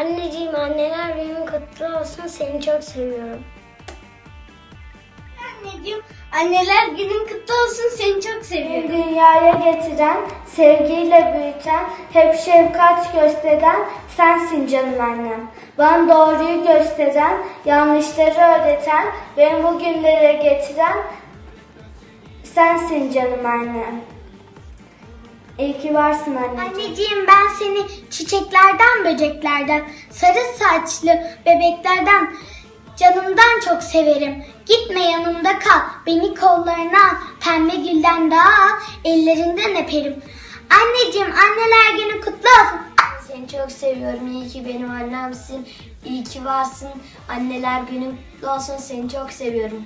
Anneciğim anneler günün kutlu olsun. Seni çok seviyorum. Anneciğim, anneler günün kutlu olsun. Seni çok Beni seviyorum. dünyaya getiren, sevgiyle büyüten, hep şefkat gösteren sensin canım annem. Bana doğruyu gösteren, yanlışları öğreten, beni bugünlere getiren sensin canım annem. İyi ki varsın anneciğim. Anneciğim ben seni çiçeklerden, böceklerden, sarı saçlı bebeklerden, canımdan çok severim. Gitme yanımda kal, beni kollarına al, pembe gülden daha al, ellerinden öperim. Anneciğim anneler günü kutlu olsun. Seni çok seviyorum. İyi ki benim annemsin. İyi ki varsın. Anneler günü kutlu olsun. Seni çok seviyorum.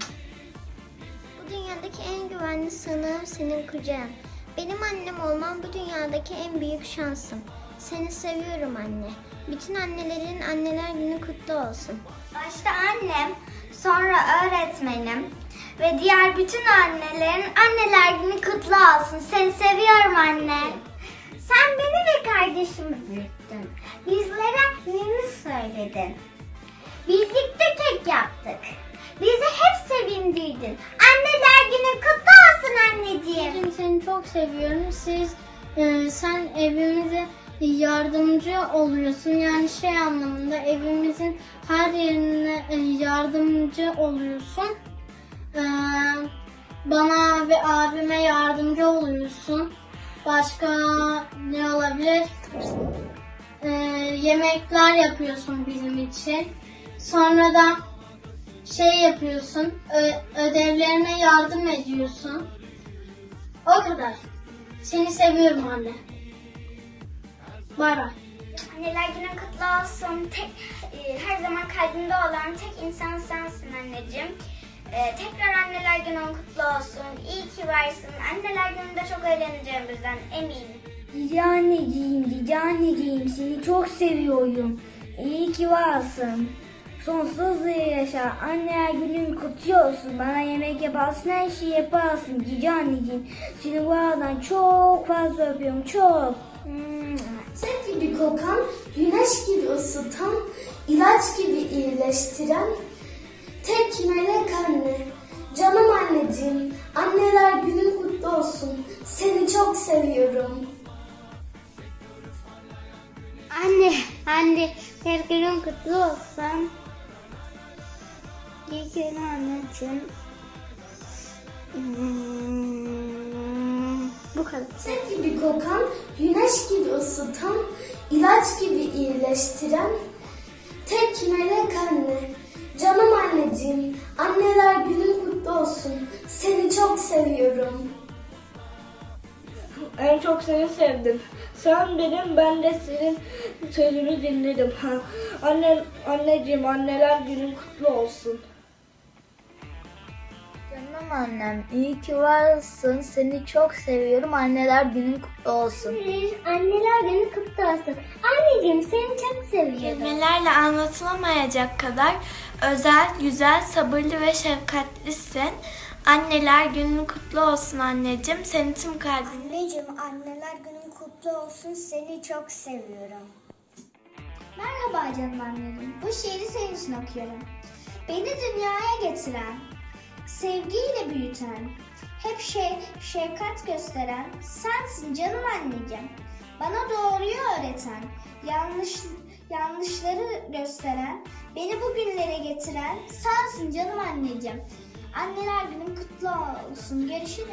Bu dünyadaki en güvenli sığınağım senin kucağın. Benim annem olman bu dünyadaki en büyük şansım. Seni seviyorum anne. Bütün annelerin anneler günü kutlu olsun. Başta annem, sonra öğretmenim ve diğer bütün annelerin anneler günü kutlu olsun. Seni seviyorum anne. Sen beni ve kardeşimi büyüttün. Bizlere nini söyledin. Birlikte kek yaptık. Bizi hep sevindirdin. Anneler günü kutlu anneciğim. Anneciğim seni çok seviyorum. Siz, e, sen evimize yardımcı oluyorsun. Yani şey anlamında evimizin her yerine e, yardımcı oluyorsun. E, bana ve abime yardımcı oluyorsun. Başka ne olabilir? E, yemekler yapıyorsun bizim için. Sonra da şey yapıyorsun, ödevlerine yardım ediyorsun. O kadar. Seni seviyorum anne. Bay bay. Anneler günün kutlu olsun. Tek, e, her zaman kalbimde olan tek insan sensin anneciğim. E, tekrar anneler günün kutlu olsun. İyi ki varsın. Anneler gününde çok eğleneceğimizden eminim. Cici anneciğim, cici anneciğim seni çok seviyorum. İyi ki varsın. Sonsuz yaşa. Anneler günün kutlu olsun. Bana yemek yaparsın, her şeyi yaparsın. Cici anneciğim. Seni bu aradan çok fazla öpüyorum. Çok. Sen gibi kokan, güneş gibi ısıtan, ilaç gibi iyileştiren, tek melek anne. Canım anneciğim, anneler günün kutlu olsun. Seni çok seviyorum. Anne, anne, her günün kutlu olsun. İyi ki anneciğim. Hmm, bu kadar. Sen gibi kokan, güneş gibi ısıtan, ilaç gibi iyileştiren, tek melek anne. Canım anneciğim, anneler günün kutlu olsun. Seni çok seviyorum. En çok seni sevdim. Sen benim, ben de senin sözünü dinledim. Ha. Anne, anneciğim, anneler günün kutlu olsun. Canım annem, iyi ki varsın. Seni çok seviyorum. Anneler günün kutlu olsun. Anneler günü kutlu olsun. Anneciğim seni çok seviyorum. Kelimelerle anlatılamayacak kadar özel, güzel, sabırlı ve şefkatlisin. Anneler günün kutlu olsun anneciğim. Seni tüm kalbimle Anneciğim anneler günün kutlu olsun. Seni çok seviyorum. Merhaba canım anneciğim. Bu şiiri senin için okuyorum. Beni dünyaya getiren, sevgiyle büyüten, hep şey, şefkat gösteren sensin canım anneciğim. Bana doğruyu öğreten, yanlış yanlışları gösteren, beni bugünlere getiren sensin canım anneciğim. Anneler günün kutlu olsun. Görüşürüz.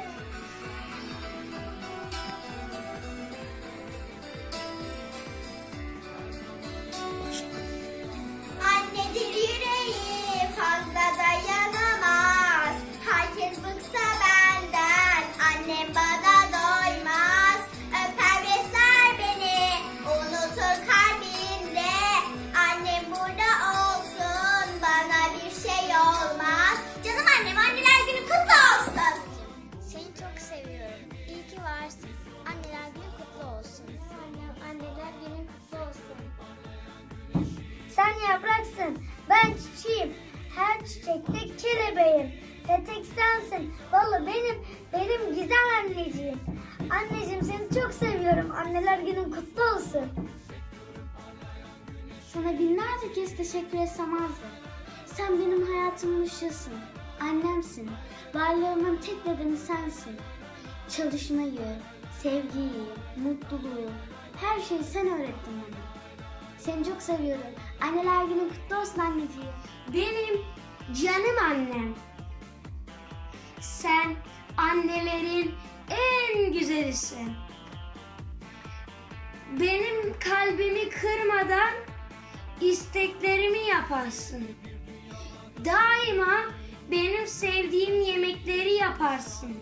Yapraksın, ben çiçeğim. Her çiçekte kelebeğim. Petek sensin, vallahi benim, benim güzel anneciğim. Anneciğim seni çok seviyorum. Anneler günün kutlu olsun. Sana binlerce kez teşekkür etsem azdır. Sen benim hayatımın ışığısın. Annemsin. Varlığımın tek nedeni sensin. Çalışmayı, sevgiyi, mutluluğu, her şeyi sen öğrettin bana. Seni çok seviyorum. Anneler günün kutlu olsun anneciğim. Benim canım annem. Sen annelerin en güzelisin. Benim kalbimi kırmadan isteklerimi yaparsın. Daima benim sevdiğim yemekleri yaparsın.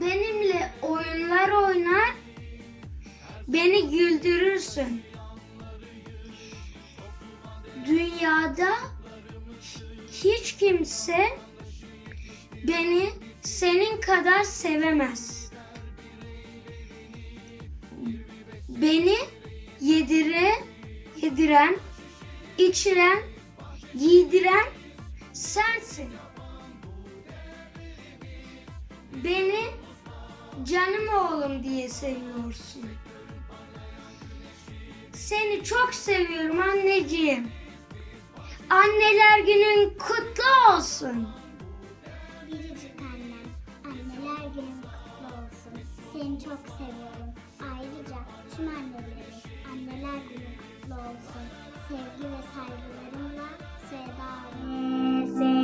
Benimle oyunlar oynar, beni güldürürsün. Dünyada hiç kimse beni senin kadar sevemez. Beni yedire, yediren, içiren, giydiren sensin. Beni canım oğlum diye seviyorsun. Seni çok seviyorum anneciğim. Anneler günün kutlu olsun. Biricik annem, anneler günün kutlu olsun. Seni çok seviyorum. Ayrıca tüm anneleri, anneler günü kutlu olsun. Sevgi ve saygılarımla Seda Anneler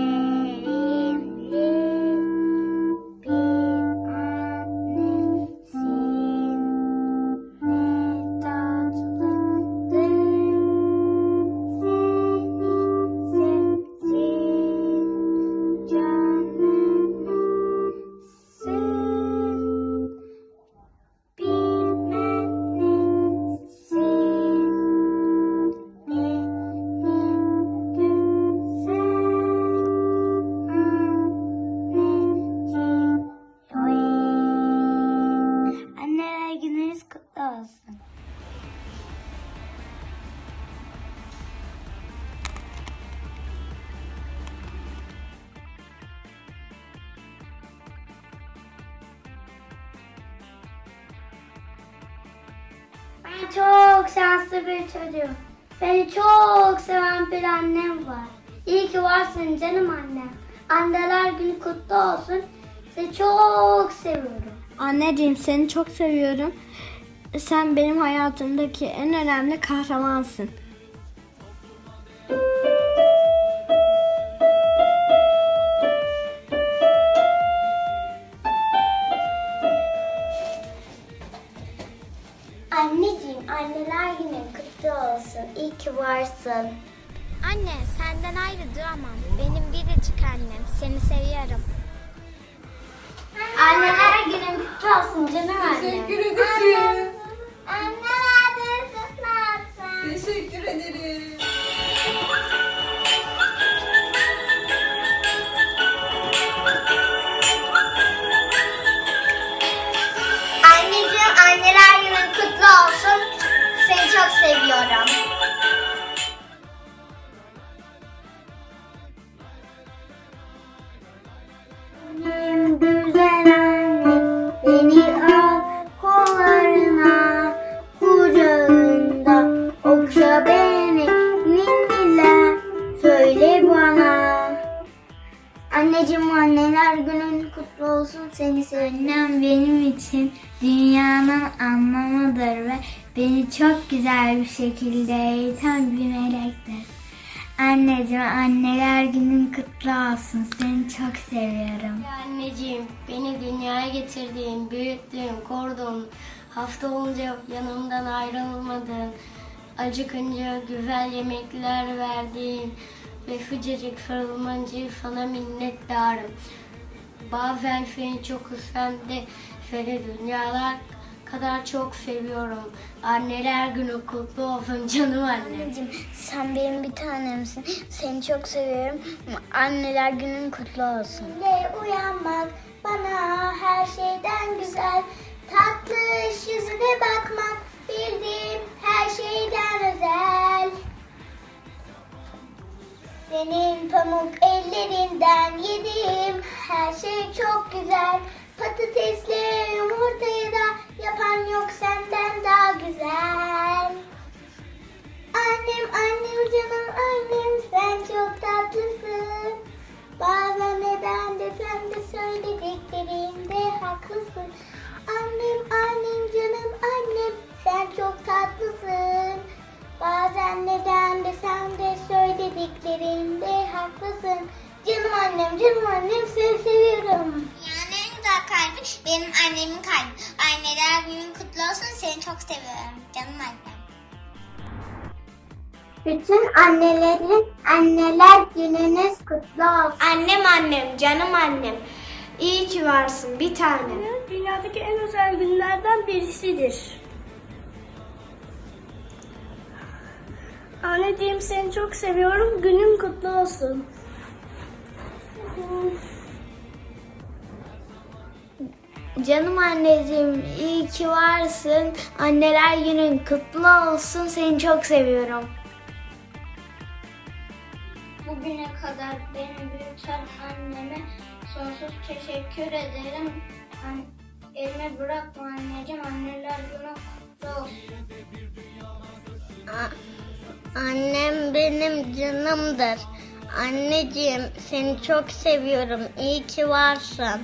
çocuğum. Beni çok seven bir annem var. İyi ki varsın canım annem. Anneler günü kutlu olsun. Seni çok seviyorum. Anneciğim seni çok seviyorum. Sen benim hayatımdaki en önemli kahramansın. Beni çok güzel bir şekilde eğiten bir melektir. Anneciğim anneler günün kutlu olsun seni çok seviyorum. Anneciğim, beni dünyaya getirdiğin, büyüttüğün, koruduğun, hafta olunca yanımdan ayrılmadın, acıkınca güzel yemekler verdiğin ve sıcacık sarılmancı sana minnettarım. Bazen seni çok de seni dünyalar kadar çok seviyorum. Anneler günü kutlu olsun canım annem. Anneciğim sen benim bir tanemsin. Seni çok seviyorum. Anneler günün kutlu olsun. Ve uyanmak bana her şeyden güzel. Tatlı yüzüne bakmak bildiğim her şeyden özel. Senin pamuk ellerinden yediğim her şey çok güzel. Patatesli yumurtayı da yapan yok senden daha güzel. Annem annem canım annem sen çok tatlısın. Bazen neden desem de söylediklerinde haklısın. Annem annem canım annem sen çok tatlısın. Bazen neden desem de söylediklerinde haklısın. Canım annem canım annem seni seviyorum benim annemin kalbi. Anneler günün kutlu olsun. Seni çok seviyorum. Canım annem. Bütün annelerin anneler gününüz kutlu olsun. Annem annem, canım annem. İyi ki varsın bir tanem. Dünyadaki en özel günlerden birisidir. Anneciğim seni çok seviyorum. Günün kutlu olsun. Canım anneciğim iyi ki varsın. Anneler günün kutlu olsun. Seni çok seviyorum. Bugüne kadar beni büyüten anneme sonsuz teşekkür ederim. An elime bırakma anneciğim. Anneler günü kutlu olsun. Annem benim canımdır. Anneciğim seni çok seviyorum. İyi ki varsın.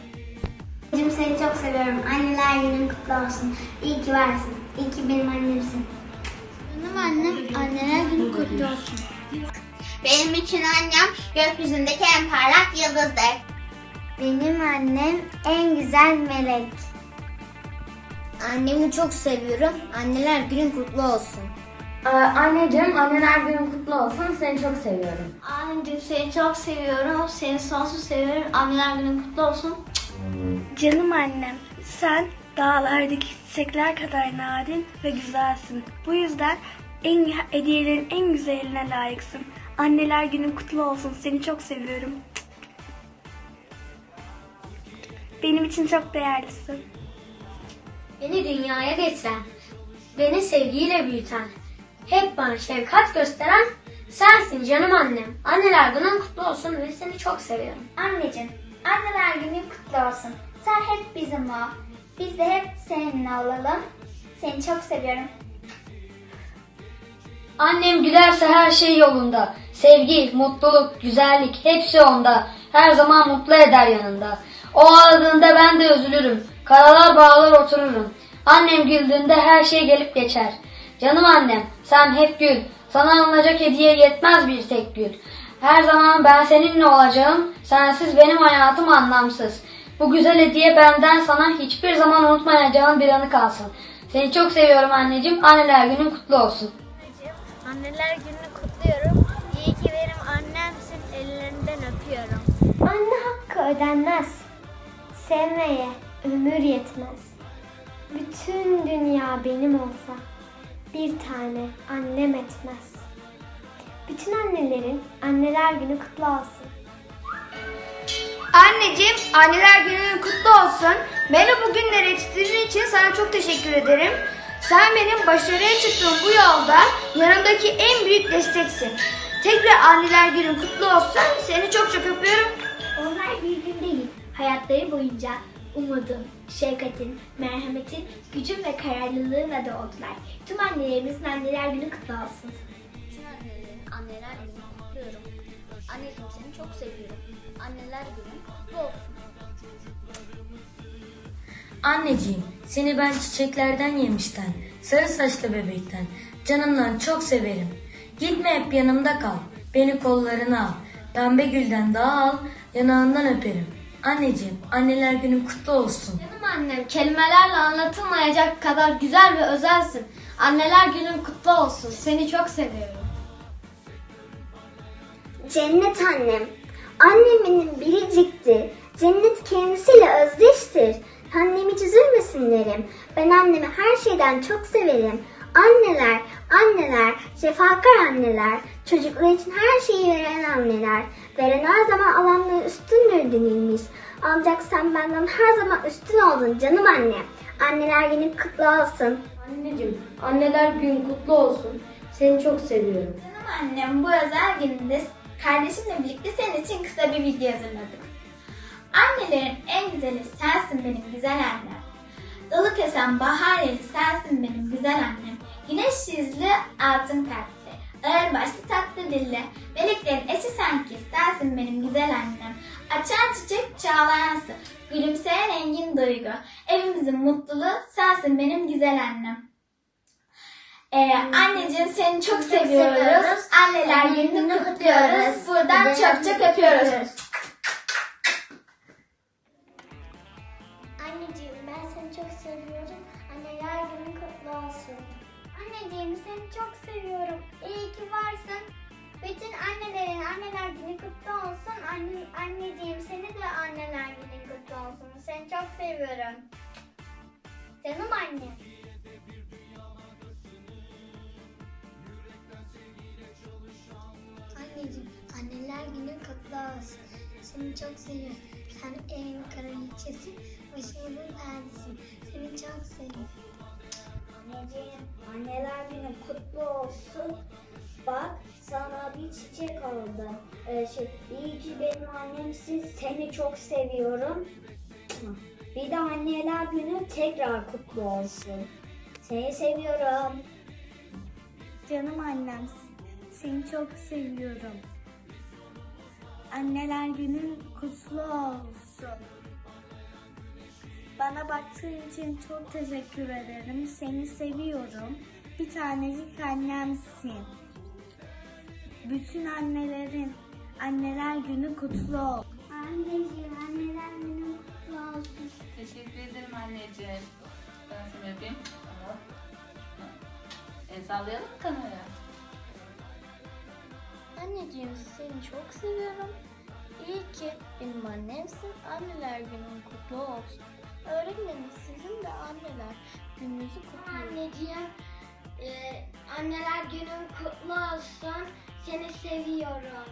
Anneciğim seni çok seviyorum. Anneler günün kutlu olsun. İyi ki varsın. İyi ki benim annemsin. Canım annem, anneler günü kutlu olsun. Benim için annem gökyüzündeki en parlak yıldızdır. Benim annem en güzel melek. Annemi çok seviyorum. Anneler günün kutlu olsun. anneciğim anneler günün kutlu olsun. Seni çok seviyorum. Anneciğim seni çok seviyorum. Seni sonsuz seviyorum. Anneler günün kutlu olsun. Canım annem, sen dağlardaki çiçekler kadar narin ve güzelsin. Bu yüzden en hediyelerin en güzeline layıksın. Anneler günün kutlu olsun. Seni çok seviyorum. Benim için çok değerlisin. Beni dünyaya getiren, beni sevgiyle büyüten, hep bana şefkat gösteren sensin canım annem. Anneler günün kutlu olsun ve seni çok seviyorum. Anneciğim, anneler günün kutlu olsun. Sen hep bizim ol. Biz de hep seninle olalım. Seni çok seviyorum. Annem gülerse her şey yolunda. Sevgi, mutluluk, güzellik hepsi onda. Her zaman mutlu eder yanında. O ağladığında ben de üzülürüm. Karalar bağlar otururum. Annem güldüğünde her şey gelip geçer. Canım annem sen hep gül. Sana alınacak hediye yetmez bir tek gül. Her zaman ben seninle olacağım. Sensiz benim hayatım anlamsız. Bu güzel hediye benden sana hiçbir zaman unutmayacağın bir anı kalsın. Seni çok seviyorum anneciğim. Anneler günün kutlu olsun. Anneler gününü kutluyorum. İyi ki benim annemsin. Ellerinden öpüyorum. Anne hakkı ödenmez. Sevmeye ömür yetmez. Bütün dünya benim olsa bir tane annem etmez. Bütün annelerin anneler günü kutlu olsun. Anneciğim, anneler günün kutlu olsun. Beni bugünlere yetiştirdiğin için sana çok teşekkür ederim. Sen benim başarıya çıktığım bu yolda yanımdaki en büyük desteksin. Tekrar anneler günün kutlu olsun. Seni çok çok öpüyorum. Onlar bir gün değil, hayatları boyunca umudun, şefkatin, merhametin, gücün ve kararlılığına doğdular. Tüm annelerimizin anneler günü kutlu olsun. Bütün annelerin anneler gününü kutluyorum. Anneciğim seni çok seviyorum. Anneler günün kutlu olsun. Anneciğim, seni ben çiçeklerden yemişten, sarı saçlı bebekten, canımdan çok severim. Gitme hep yanımda kal, beni kollarına al, pembe gülden daha al, yanağından öperim. Anneciğim, anneler günün kutlu olsun. Canım annem kelimelerle anlatılmayacak kadar güzel ve özelsin. Anneler günün kutlu olsun. Seni çok seviyorum. Cennet annem. Annem benim biriciktir. Cennet kendisiyle özdeştir. Annem hiç üzülmesin derim. Ben annemi her şeyden çok severim. Anneler, anneler, cefakar anneler, çocuklar için her şeyi veren anneler. Veren her zaman alanları üstündür denilmiş. Ancak sen benden her zaman üstün oldun canım anne. Anneler günün kutlu olsun. Anneciğim, anneler günün kutlu olsun. Seni çok seviyorum. Canım annem bu özel gününde kardeşimle birlikte senin için kısa bir video hazırladık. Annelerin en güzeli sensin benim güzel annem. Dalı kesen bahar yeli sensin benim güzel annem. Güneş yüzlü altın kalpli. Ağır başlı tatlı dilli. Meleklerin eşi sanki. Sensin benim güzel annem. Açan çiçek çağlayan su. Gülümseyen engin duygu. Evimizin mutluluğu sensin benim güzel annem. Ee, anneciğim seni çok seviyoruz. Anneler gününü kutluyoruz. Buradan çok çok öpüyoruz. Anneciğim ben seni çok seviyorum. Anneler günün kutlu olsun. Anneciğim seni çok seviyorum. İyi ki varsın. Bütün annelerin anneler günü kutlu olsun. Anne, anneciğim seni de anneler günü kutlu olsun. Seni çok seviyorum. Canım annem. Anneler günü kutlu olsun. Seni çok seviyorum. Sen evin kraliçesi, başımızın perdesin. Seni çok seviyorum. Anneciğim, anneler günü kutlu olsun. Bak sana bir çiçek aldım. Ee, şey, iyi ki benim annemsin. Seni çok seviyorum. Bir de anneler günü tekrar kutlu olsun. Seni seviyorum. Canım annem, seni çok seviyorum. Anneler günün kutlu olsun. Bana baktığın için çok teşekkür ederim. Seni seviyorum. Bir tanecik annemsin. Bütün annelerin anneler günü kutlu olsun. Anneciğim anneler günü kutlu olsun. Teşekkür ederim anneciğim. Ben seni öpeyim. Tamam. El sallayalım mı? Anneciğim seni çok seviyorum. İyi ki benim annemsin. Anneler günün kutlu olsun. Öğretmenim sizin de anneler gününüzü kutluyorum. Anneciğim e, anneler günün kutlu olsun. Seni seviyorum.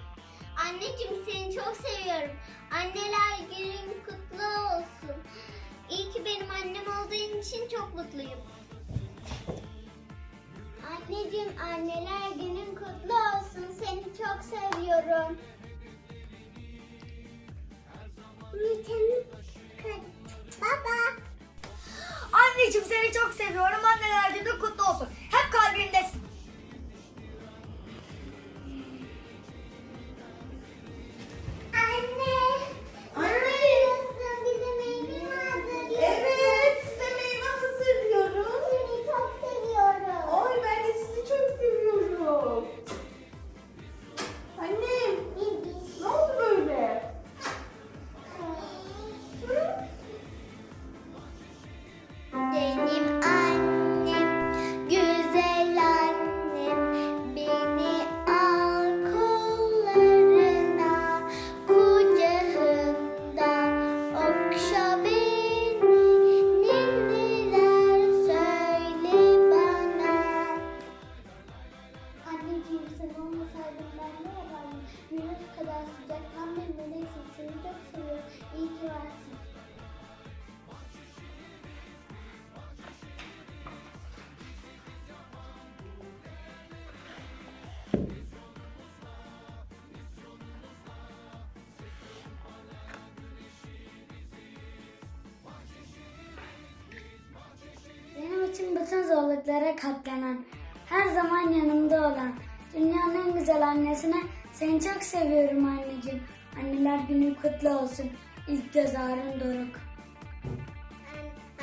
Anneciğim seni çok seviyorum. Anneler günün kutlu olsun. İyi ki benim annem olduğun için çok mutluyum. Anneciğim anneler günün kutlu olsun. Seni çok seviyorum. Baba. Anneciğim seni çok seviyorum. Anneler günü kutlu için bütün zorluklara katlanan, her zaman yanımda olan, dünyanın en güzel annesine seni çok seviyorum anneciğim. Anneler günün kutlu olsun. İlk göz ağrın doruk.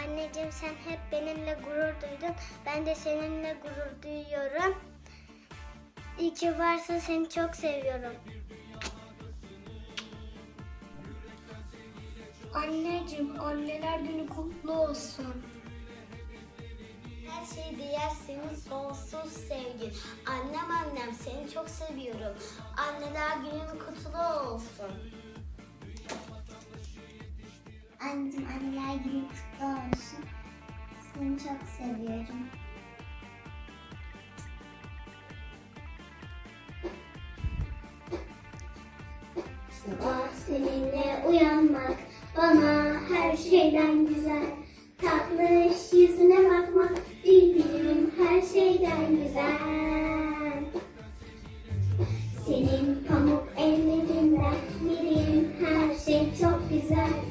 Anneciğim sen hep benimle gurur duydun. Ben de seninle gurur duyuyorum. İyi ki varsın seni çok seviyorum. Anneciğim anneler günü kutlu olsun. Her şey değer senin sonsuz sevgin. Annem annem seni çok seviyorum. Anneler günün kutlu olsun. Anneciğim anneler günü kutlu olsun. Seni çok seviyorum. Sabah seninle uyanmak bana her şeyden güzel. Tatlış yüzüne bakmak bildiğim her şeyden güzel. Senin pamuk ellerinden yediğim her şey çok güzel.